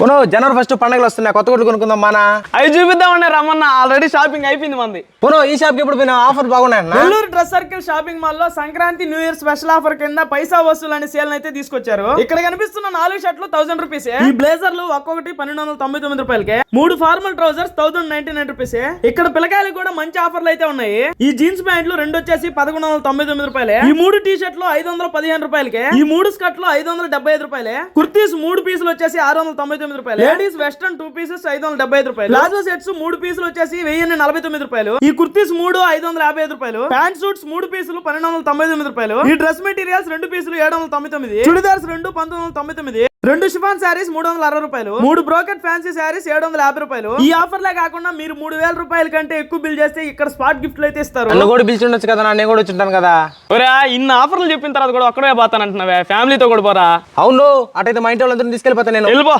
పోను జనవరి first పండుగలు వస్తున్నాయి. కొత్త కొట్లు కొనుక్కుందాం మన. అవి చూపిద్దామన్నా రమ్మన్న. ఆల్రెడీ షాపింగ్ అయిపోయింది మంది. పోను ఈ షాప్కి ఇప్పుడు పోయినా ఆఫర్ బాగున్నాయి నెల్లూరు డ్రెస్ సర్కిల్ షాపింగ్ మాల్లో Sankranti new year special offer కింద పైసా వసూలు అనే సేల్ అయితే తీసుకొచ్చారు. ఇక్కడ కనిపిస్తున్న నాలుగు షర్ట్లు థౌసండ్ రూపీస్ ఈ బ్లేజర్లు ఒక్కొక్కటి పన్నెండు వందల తొంభై తొమ్మిది రూపాయలకే. మూడు formal trousers thousand ninety nine rupees ఇక్కడ పిల్లకాయలకు కూడా మంచి ఆఫర్లు అయితే ఉన్నాయి. ఈ జీన్స్ ప్యాంట్లు రెండు వచ్చేసి పదకొండు వందల తొంభై తొమ్మిది రూపాయలే. ఈ మూడు టీ షర్ట్లు ఐదు వందల పదిహేను రూపాయలకే. ఈ మూడు స్కర్ట్లు ఐదు వందల డెబ్బై ఐదు రూపాయలే. కుర్తీస్ మూడు పీసులు వచ్చేసి ఆరు వందల తొంభై తొమ్మిది రూపాయలు? లేడీస్ వెస్టర్న్ టూ పీసెస్ ఐదు వందల డెబ్బై ఐదు రూపాయలు. ప్లాజో సెట్స్ మూడు పీసులు వచ్చేసి వెయ్యి నలభై తొమ్మిది రూపాయలు. ఈ కుర్తీస్ మూడు ఐదు వందల యాభై ఐదు రూపాయలు. ప్యాంట్ సూట్స్ మూడు పీసులు పన్నెండు వందల తొంభై తొమ్మిది రూపాయలు. ఈ డ్రెస్ మెటీరియల్స్ రెండు పీసులు ఏడు వందల తొంభై తొమ్మిది. చుడిదార్స్ రెండు పంతొమ్మిది వందల తొంభై తొమ్మిది. రెండు షిఫాన్ శారీస్ మూడు వందల అరవై రూపాయలు. మూడు బ్రోకెట్ ఫ్యాన్సీ శారీస్ ఏడు వందల యాభై రూపాయలు. ఈ ఆఫర్ లే కాకుండా మీరు మూడు వేల రూపాయల కంటే ఎక్కువ బిల్ చేస్తే ఇక్కడ స్పాట్ గిఫ్ట్లు అయితే ఇస్తారు. నన్ను కూడా పిలిచి ఉండొచ్చు కదా నేను కూడా వచ్చి ఉంటాను కదా. ఒరే ఇన్ని ఆఫర్లు చెప్పిన తర్వాత కూడా ఒక్కడే పోతానంటున్నావే ఫ్యామిలీతో కూడా పోరా? అవును అటైతే మా ఇంటి వాళ్ళందరినీ తీసుకెళ్ళిపోతాను నేను. వెళ్ళిపో.